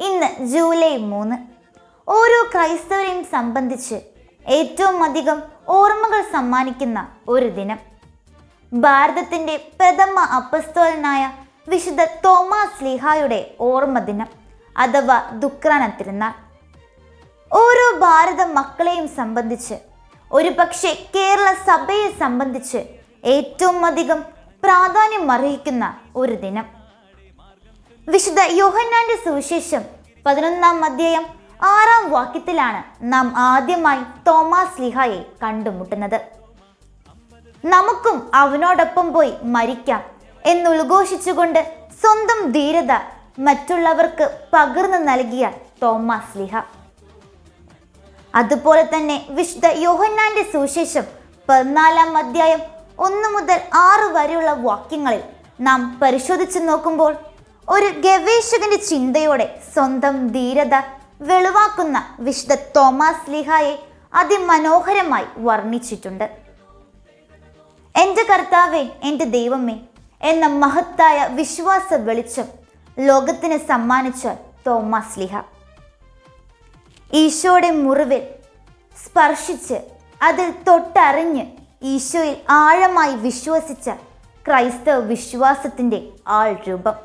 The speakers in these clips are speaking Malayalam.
ഇന്ന് ജൂലൈ മൂന്ന്. ഓരോ ക്രൈസ്തവരെയും സംബന്ധിച്ച് ഏറ്റവും അധികം ഓർമ്മകൾ സമ്മാനിക്കുന്ന ഒരു ദിനം. ഭാരതത്തിന്റെ പ്രഥമ അപ്പസ്തോലനായ വിശുദ്ധ തോമസ് ലിഹായുടെ ഓർമ്മ ദിനം അഥവാ ദുക്രാന തിരുനാൾ. ഓരോ ഭാരത മക്കളെയും സംബന്ധിച്ച് ഒരു പക്ഷേ കേരള സഭയെ സംബന്ധിച്ച് ഏറ്റവും അധികം പ്രാധാന്യം അർഹിക്കുന്ന ഒരു ദിനം. വിശുദ്ധ യോഹന്നാന്റെ സുവിശേഷം പതിനൊന്നാം അധ്യായം ആറാം വാക്യത്തിലാണ് നാം ആദ്യമായി തോമസ് ലിഹായെ കണ്ടുമുട്ടുന്നത്. നമുക്കും അവനോടൊപ്പം പോയി മരിക്കാം എന്നുദ്ഘോഷിച്ചുകൊണ്ട് സ്വന്തം ധീരത മറ്റുള്ളവർക്ക് പകർന്നു നൽകിയ തോമസ് ലിഹ. അതുപോലെ തന്നെ വിശുദ്ധ യോഹന്നാന്റെ സുവിശേഷം പതിനാലാം അധ്യായം ഒന്ന് മുതൽ ആറ് വരെയുള്ള വാക്യങ്ങളിൽ നാം പരിശോധിച്ചു നോക്കുമ്പോൾ ഒരു ഗവേഷകന്റെ ചിന്തയോടെ സ്വന്തം ധീരത വെളിവാക്കുന്ന വിശുദ്ധ തോമസ് ലിഹായെ അതിമനോഹരമായി വർണിച്ചിട്ടുണ്ട്. എന്റെ കർത്താവേ എന്റെ ദൈവമേ എന്ന മഹത്തായ വിശ്വാസ വെളിച്ചം ലോകത്തിന് സമ്മാനിച്ച തോമസ് ലിഹ. ഈശോയുടെ മുറിവിൽ സ്പർശിച്ച് അതിൽ തൊട്ടറിഞ്ഞ് ഈശോയിൽ ആഴമായി വിശ്വസിച്ച ക്രൈസ്തവ വിശ്വാസത്തിന്റെ ആൾ രൂപം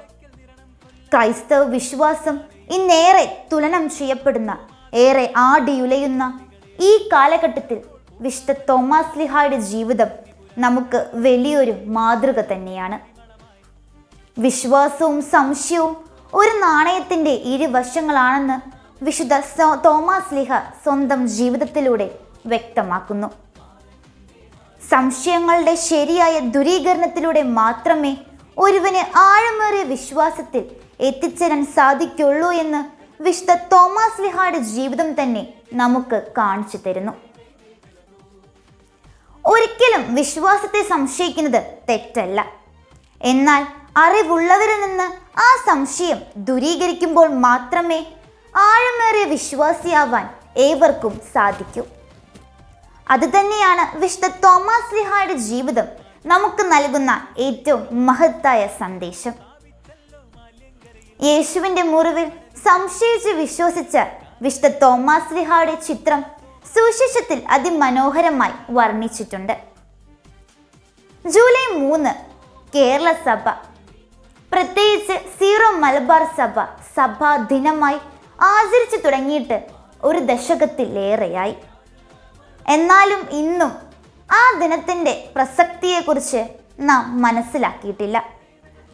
ക്രൈസ്തവ വിശ്വാസം ഇന്നേറെ തുലനം ചെയ്യപ്പെടുന്ന ഏറെ ആടിയുലയുന്ന ഈ കാലഘട്ടത്തിൽ വിശുദ്ധ തോമസ് ലിഹായുടെ ജീവിതം നമുക്ക് വലിയൊരു മാതൃക തന്നെയാണ്. വിശ്വാസവും സംശയവും ഒരു നാണയത്തിന്റെ ഇരുവശങ്ങളാണെന്ന് വിശുദ്ധ തോമാസ് ലിഹ സ്വന്തം ജീവിതത്തിലൂടെ വ്യക്തമാക്കുന്നു. സംശയങ്ങളുടെ ശരിയായ ദുരീകരണത്തിലൂടെ മാത്രമേ ഒരുവന് ആഴമേറിയ വിശ്വാസത്തിൽ എത്തിച്ചേരാൻ സാധിക്കുള്ളൂ എന്ന് വിശുദ്ധ തോമസ് ലിഹായുടെ ജീവിതം തന്നെ നമുക്ക് കാണിച്ചു തരുന്നു. ഒരിക്കലും വിശ്വാസത്തെ സംശയിക്കുന്നത് തെറ്റല്ല. എന്നാൽ അറിവുള്ളവരിൽ നിന്ന് ആ സംശയം ദൂരീകരിക്കുമ്പോൾ മാത്രമേ ആഴമേറിയ വിശ്വാസിയാവാൻ ഏവർക്കും സാധിക്കൂ. അതുതന്നെയാണ് വിശുദ്ധ തോമസ് ലിഹായുടെ ജീവിതം നമുക്ക് നൽകുന്ന ഏറ്റവും മഹത്തായ സന്ദേശം. യേശുവിന്റെ മുറിവിൽ സംശയിച്ച് വിശ്വസിച്ച വിശുദ്ധ തോമസ് ലിഹായുടെ ചിത്രം സുവിശേഷത്തിൽ അതിമനോഹരമായി വർണിച്ചിട്ടുണ്ട്. ജൂലൈ മൂന്ന് കേരള സഭ. പ്രത്യേകിച്ച് സീറോ മലബാർ സഭ സഭാ ദിനമായി ആചരിച്ചു തുടങ്ങിയിട്ട് ഒരു ദശകത്തിലേറെയായി. എന്നാലും ഇന്നും ആ ദിനത്തിന്റെ പ്രസക്തിയെക്കുറിച്ച് നാം മനസ്സിലാക്കിയിട്ടില്ല.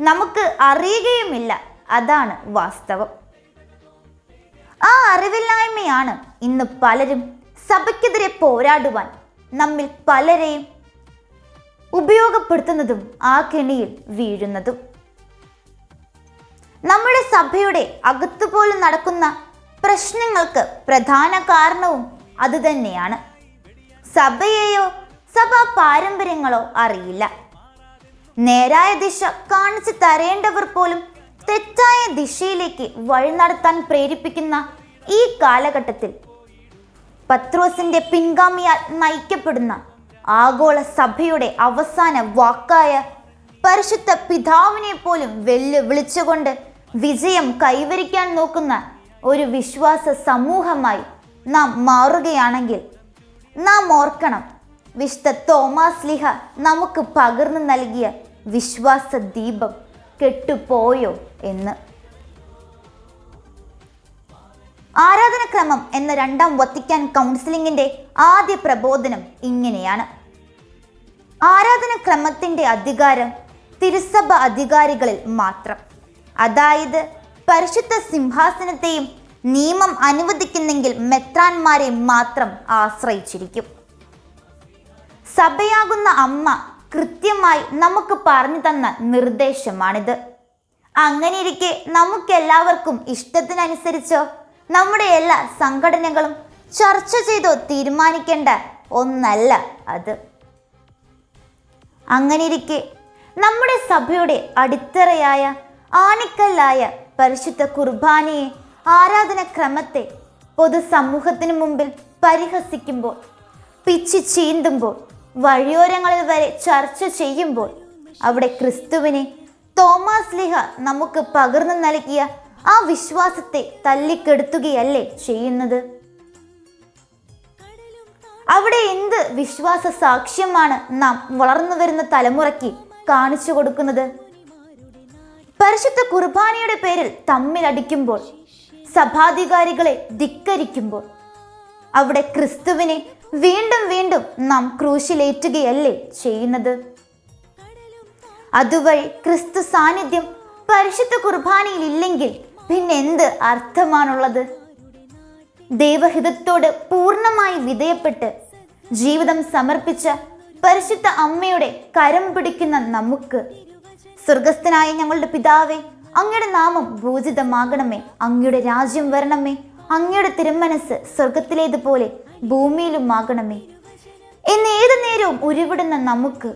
നമുക്ക് അറിയുകയുമില്ല. അതാണ് വാസ്തവം. ആ അറിവില്ലായ്മയാണ് ഇന്ന് പലരും സഭയ്ക്കെതിരെ പോരാടുവാൻ നമ്മിൽ പലരെയും ഉപയോഗപ്പെടുത്തുന്നതും ആ കെണിയിൽ വീഴുന്നതും. നമ്മുടെ സഭയുടെ അകത്തുപോലും നടക്കുന്ന പ്രശ്നങ്ങൾക്ക് പ്രധാന കാരണവും അതുതന്നെയാണ് സഭയെയോ സഭാ പാരമ്പര്യങ്ങളോ അറിയില്ല. നേരായ ദിശ കാണിച്ചു തരേണ്ടവർ പോലും തെറ്റായ ദിശയിലേക്ക് വഴി നടത്താൻ പ്രേരിപ്പിക്കുന്ന ഈ കാലഘട്ടത്തിൽ പത്രോസിന്റെ പിൻഗാമിയാൽ നയിക്കപ്പെടുന്ന ആഗോള സഭയുടെ അവസാന വാക്കായ പരിശുദ്ധ പിതാവിനെ പോലും വെല്ലുവിളിച്ചുകൊണ്ട് വിജയം കൈവരിക്കാൻ നോക്കുന്ന ഒരു വിശ്വാസ സമൂഹമായി നാം മാറുകയാണെങ്കിൽ നാം ഓർക്കണം വിശുദ്ധ തോമാസ് ലിഹ നമുക്ക് പകർന്നു നൽകിയ വിശ്വാസ ദീപം കെട്ടുപോയോ എന്ന്. ആരാധനക്രമം എന്ന രണ്ടാം വത്തിക്കാൻ കൗൺസിലിംഗിന്റെ ആദ്യ പ്രബോധനം ഇങ്ങനെയാണ്. ആരാധനക്രമത്തിന്റെ അധികാരം തിരുസഭ അധികാരികളിൽ മാത്രം. അതായത് പരിശുദ്ധ സിംഹാസനത്തെയും നിയമം അനുവദിക്കുന്നെങ്കിൽ മെത്രാന്മാരെ മാത്രം ആശ്രയിച്ചിരിക്കും. സഭയാകുന്ന അമ്മ കൃത്യമായി നമുക്ക് പറഞ്ഞു തന്ന നിർദ്ദേശമാണിത്. അങ്ങനെയിരിക്കെ നമുക്കെല്ലാവർക്കും ഇഷ്ടത്തിനനുസരിച്ചോ നമ്മുടെ എല്ലാ സംഘടനകളും ചർച്ച ചെയ്തോ തീരുമാനിക്കേണ്ട ഒന്നല്ല അത്. അങ്ങനെയിരിക്കെ നമ്മുടെ സഭയുടെ അടിത്തറയായ ആണിക്കല്ലായ പരിശുദ്ധ കുർബാനയെ ആരാധനക്രമത്തെ പൊതുസമൂഹത്തിന് മുമ്പിൽ പരിഹസിക്കുമ്പോൾ പിച്ചി ചീന്തുമ്പോൾ വഴിയോരങ്ങളിൽ വരെ ചർച്ച ചെയ്യുമ്പോൾ അവിടെ ക്രിസ്തുവിനെ തോമസ് ലിഹ നമുക്ക് പകർന്നു നൽകിയ ആ വിശ്വാസത്തെ തല്ലിക്കെടുത്തുകയല്ലേ ചെയ്യുന്നത്? അവിടെ എന്ത് വിശ്വാസ സാക്ഷ്യമാണ് നാം വളർന്നു വരുന്ന തലമുറയ്ക്ക് കാണിച്ചു കൊടുക്കുന്നത്? പരിശുദ്ധ കുർബാനയുടെ പേരിൽ തമ്മിൽ അടിക്കുമ്പോൾ സഭാധികാരികളെ ധിക്കരിക്കുമ്പോൾ അവിടെ ക്രിസ്തുവിനെ വീണ്ടും വീണ്ടും നാം ക്രൂശിലേറ്റുകയല്ലേ ചെയ്യുന്നത്? അതുവഴി ക്രിസ്തു സാന്നിധ്യം പരിശുദ്ധ കുർബാനയിൽ ഇല്ലെങ്കിൽ പിന്നെന്ത് അർത്ഥമാണുള്ളത്? ദൈവഹിതത്തോട് പൂർണമായി വിധേയപ്പെട്ട് ജീവിതം സമർപ്പിച്ച പരിശുദ്ധ അമ്മയുടെ കരം പിടിക്കുന്ന നമുക്ക് സ്വർഗസ്ഥനായ ഞങ്ങളുടെ പിതാവേ അങ്ങയുടെ നാമം ഭൂജിതമാകണമേ അങ്ങയുടെ രാജ്യം വരണമേ അങ്ങയുടെ തിരുമനസ് സ്വർഗത്തിലേതുപോലെ ഭൂമിയിലുമാകണമേ. എന്ന് ഏതു നേരവും ഉരുവിടുന്ന നമുക്ക്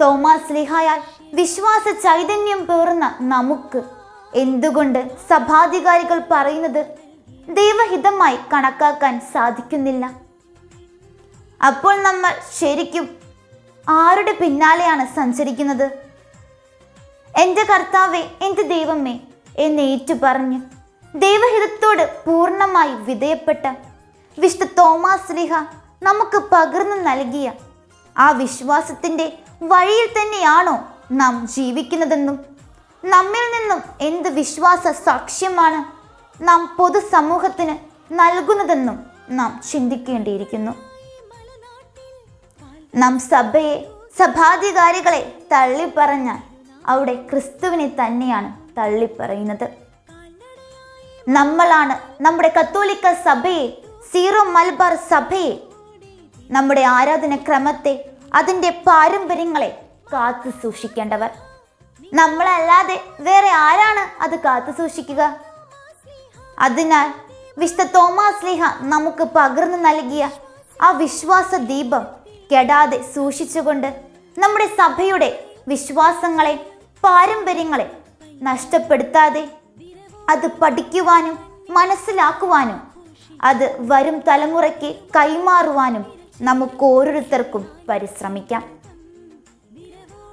തോമാസ് ലിഹായാൽ വിശ്വാസ ചൈതന്യം പേർന്ന നമുക്ക് എന്തുകൊണ്ട് സഭാധികാരികൾ പറയുന്നത് ദൈവഹിതമായി കണക്കാക്കാൻ സാധിക്കുന്നില്ല? അപ്പോൾ നമ്മൾ ശരിക്കും ആരുടെ പിന്നാലെയാണ് സഞ്ചരിക്കുന്നത്? എന്റെ കർത്താവെ എന്റെ ദൈവമേ എന്ന് ഏറ്റു പറഞ്ഞ് ദൈവഹിതത്തോട് പൂർണമായി വിധേയപ്പെട്ട വിശുദ്ധ തോമാസ് ലിഹ നമുക്ക് പകർന്നു നൽകിയ ആ വിശ്വാസത്തിന്റെ വഴിയിൽ തന്നെയാണോ നാം ജീവിക്കുന്നതെന്നും നമ്മിൽ നിന്നും എന്ത് വിശ്വാസ സാക്ഷ്യമാണ് നാം പൊതുസമൂഹത്തിന് നൽകുന്നതെന്നും നാം ചിന്തിക്കേണ്ടിയിരിക്കുന്നു. നാം സഭയെ സഭാധികാരികളെ തള്ളിപ്പറഞ്ഞാൽ അവിടെ ക്രിസ്തുവിനെ തന്നെയാണ് തള്ളിപ്പറയുന്നത്. നമ്മളാണ് നമ്മുടെ കത്തോലിക്ക സഭയെ സീറോ മലബാർ സഭയെ നമ്മുടെ ആരാധന ക്രമത്തെ അതിന്റെ പാരമ്പര്യങ്ങളെ കാത്തു സൂക്ഷിക്കേണ്ടവർ. നമ്മളല്ലാതെ വേറെ ആരാണ് അത് കാത്തു സൂക്ഷിക്കുക? അതിനാൽ വിശുദ്ധ തോമസ് ലീഹ നമുക്ക് പകർന്നു നൽകിയ ആ വിശ്വാസ ദീപം കെടാതെ സൂക്ഷിച്ചുകൊണ്ട് നമ്മുടെ സഭയുടെ വിശ്വാസങ്ങളെ പാരമ്പര്യങ്ങളെ നഷ്ടപ്പെടുത്താതെ അത് പഠിക്കുവാനും മനസ്സിലാക്കുവാനും അത് വരും തലമുറയ്ക്ക് കൈമാറുവാനും നമുക്ക് ഓരോരുത്തർക്കും പരിശ്രമിക്കാം.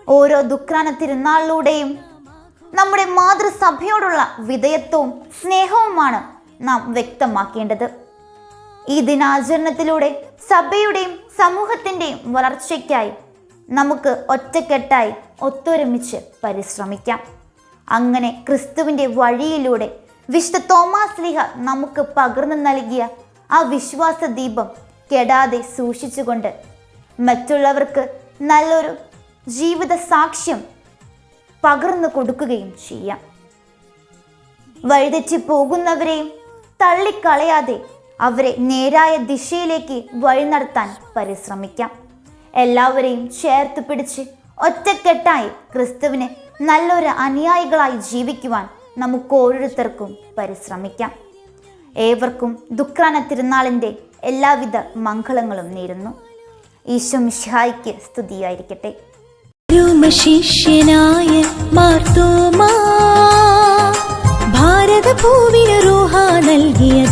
ഓരോ ദുഃഖാന തിരുനാളിലൂടെയും നമ്മുടെ മാതൃസഭയോടുള്ള വിധേയത്വവും സ്നേഹവുമാണ് നാം വ്യക്തമാക്കേണ്ടത്. ഈ ദിനാചരണത്തിലൂടെ സഭയുടെയും സമൂഹത്തിന്റെയും വളർച്ചയ്ക്കായി നമുക്ക് ഒറ്റക്കെട്ടായി ഒത്തൊരുമിച്ച് പരിശ്രമിക്കാം. അങ്ങനെ ക്രിസ്തുവിന്റെ വഴിയിലൂടെ വിശുദ്ധ തോമാസ് ലിഹ നമുക്ക് പകർന്നു നൽകിയ ആ വിശ്വാസ ദീപം കെടാതെ സൂക്ഷിച്ചുകൊണ്ട് മറ്റുള്ളവർക്ക് നല്ലൊരു ജീവിത സാക്ഷ്യം പകർന്നു കൊടുക്കുകയും ചെയ്യാം. വഴിതെറ്റി പോകുന്നവരെയും തള്ളിക്കളയാതെ അവരെ നേരായ ദിശയിലേക്ക് വഴി നടത്താൻ പരിശ്രമിക്കാം. എല്ലാവരെയും ചേർത്ത് പിടിച്ച് ഒറ്റക്കെട്ടായി ക്രിസ്തുവിന് നല്ലൊരു അനുയായികളായി ജീവിക്കുവാൻ നമുക്ക് ഓരോരുത്തർക്കും പരിശ്രമിക്കാം. ഏവർക്കും ദുഃഖാന തിരുനാളിന്റെ എല്ലാവിധ മംഗളങ്ങളും നേരുന്നു. ഈശോ മിഷായിക്ക് സ്തുതിയായിരിക്കട്ടെ. ശിഷ്യനായ മാർത്തോമാ ഭാരതഭൂവിന് റൂഹ നൽകിയ